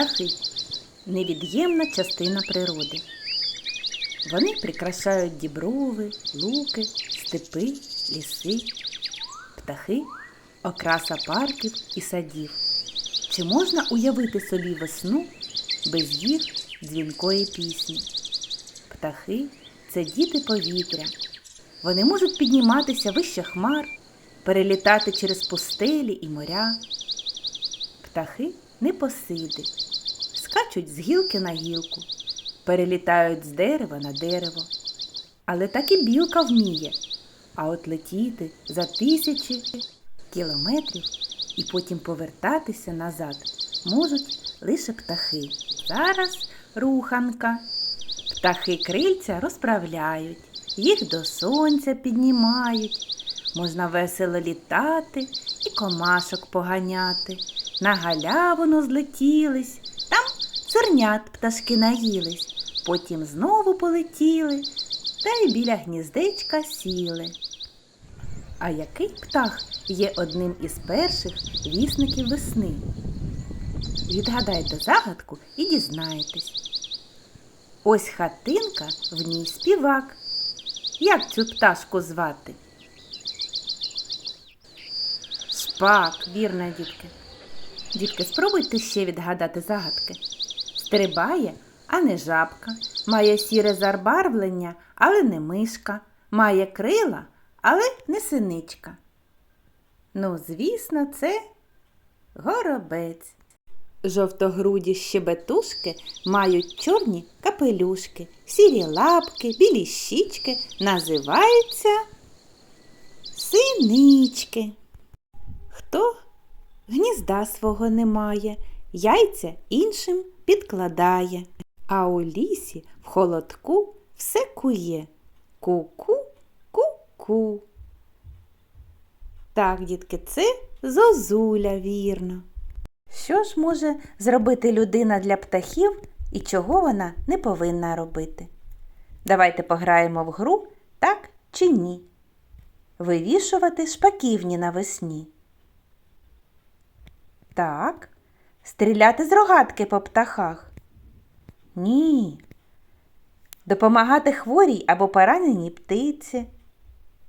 Птахи невід'ємна частина природи. Вони прикрашають діброви, луки, степи, ліси. Птахи окраса парків і садів. Чи можна уявити собі весну без їх дзвінкої пісні? Птахи це діти повітря. Вони можуть підніматися вище хмар, перелітати через пустелі і моря. Птахи непосиди, скачуть з гілки на гілку, перелітають з дерева на дерево. Але так і білка вміє, а от летіти за тисячі кілометрів і потім повертатися назад можуть лише птахи. Зараз руханка. Птахи крильця розправляють, їх до сонця піднімають. Можна весело літати і комашок поганяти. На галявину злетілись, там зернят пташки наїлись, потім знову полетіли та й біля гніздечка сіли. А який птах є одним із перших вісників весни? Відгадайте загадку і дізнаєтесь. Ось хатинка, в ній співак. Як цю пташку звати? Шпак, вірно, дітки. Дітки, спробуйте ще відгадати загадки. Стрибає, а не жабка, має сіре зарбарвлення, але не мишка, має крила, але не синичка. Ну, звісно, це горобець. Жовтогруді щебетушки мають чорні капелюшки, сірі лапки, білі щічки, називаються синички. Хто гнізда свого не має, яйця іншим підкладає, а у лісі в холодку все кує. Ку-ку, ку-ку. Так, дітки, це зозуля вірно. Що ж може зробити людина для птахів і чого вона не повинна робити? Давайте пограємо в гру так чи ні. Вивішувати шпаківні навесні. Так. Стріляти з рогатки по птахах. Ні. Допомагати хворій або пораненій птиці.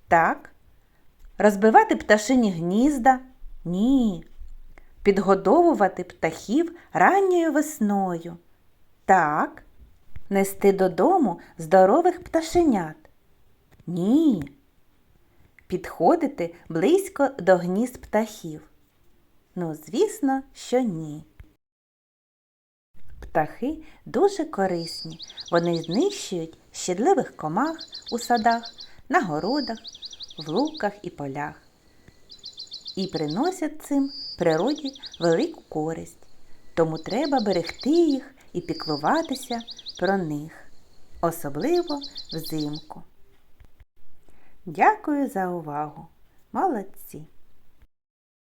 Так. Розбивати пташині гнізда. Ні. Підгодовувати птахів ранньою весною. Так. Нести додому здорових пташенят. Ні. Підходити близько до гнізд птахів. Ну, звісно, що ні. Птахи дуже корисні. Вони знищують щедливих комах у садах, на городах, в луках і полях. І приносять цим природі велику користь. Тому треба берегти їх і піклуватися про них, особливо взимку. Дякую за увагу. Молодці!